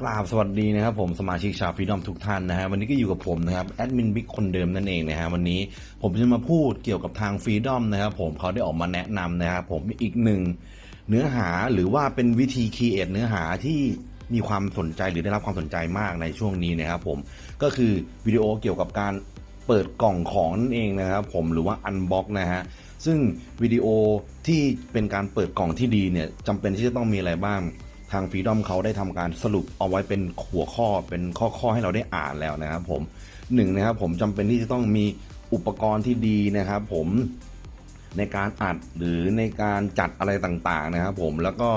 กราบสวัสดีนะครับผมสมาชิกชาวฟีดอมทุกท่านนะฮะวันนี้ก็อยู่กับผมนะครับแอดมินบิ๊กคนเดิมนั่นเองนะฮะวันนี้ผมจะมาพูดเกี่ยวกับทางฟรีดอมนะครับผมเขาได้ออกมาแนะนำนะครับผมอีกหนึ่งเนื้อหาหรือว่าเป็นวิธีคีเอทเนื้อหาที่มีความสนใจหรือได้รับความสนใจมากในช่วงนี้นะครับผมก็คือวิดีโอเกี่ยวกับการเปิดกล่องของนั่นเองนะครับผมหรือว่าอันบ็อกนะฮะซึ่งวิดีโอที่เป็นการเปิดกล่องที่ดีเนี่ยจำเป็นที่จะต้องมีอะไรบ้าง ทางฟรีดอมเขาได้ทำการสรุปเอาไว้เป็นหัวข้อเป็นข้อข้อให้เราได้อ่านแล้วนะครับผมหนึ่งนะครับผมจำเป็นที่จะต้องมีอุปกรณ์ที่ดีนะครับผมในการอัดหรือในการจัดอะไรต่างๆนะครับผมแล้วก็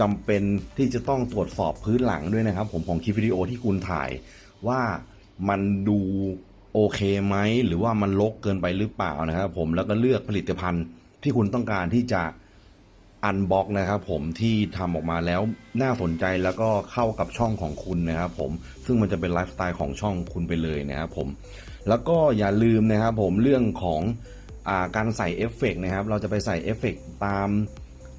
จำเป็นที่จะต้องตรวจสอบพื้นหลังด้วยนะครับ ผมของคลิปวิดีโอที่คุณถ่ายว่ามันดูโอเคไหมหรือว่ามันลกเกินไปหรือเปล่านะครับผมแล้วก็เลือกผลิตภัณฑ์ที่คุณต้องการที่จะ อันบ็อกนะครับผมที่ทำออกมาแล้วน่าสนใจแล้วก็เข้ากับช่องของคุณนะครับผมซึ่งมันจะเป็นไลฟ์สไตล์ของช่องคุณไปเลยนะครับผมแล้วก็อย่าลืมนะครับผมเรื่องของอาการใส่เอฟเฟกต์นะครับเราจะไปใส่เอฟเฟกต์ตาม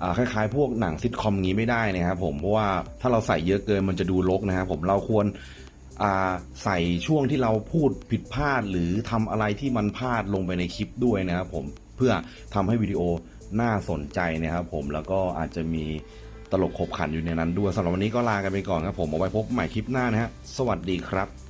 าคล้ายๆ พวกหนังซิทคอมงี้ไม่ได้นะครับผมเพราะว่าถ้าเราใส่เยอะเกินมันจะดูรกนะครับผมเราควรใส่ช่วงที่เราพูดผิดพลาดหรือทำอะไรที่มันพลาดลงไปในคลิปด้วยนะครับผมเพื่อทำให้วิดีโอ น่าสนใจนะครับผมแล้วก็อาจจะมีตลกขบขันอยู่ในนั้นด้วยสำหรับวันนี้ก็ลากันไปก่อนครับผมเอาไว้พบใหม่คลิปหน้านะฮะสวัสดีครับ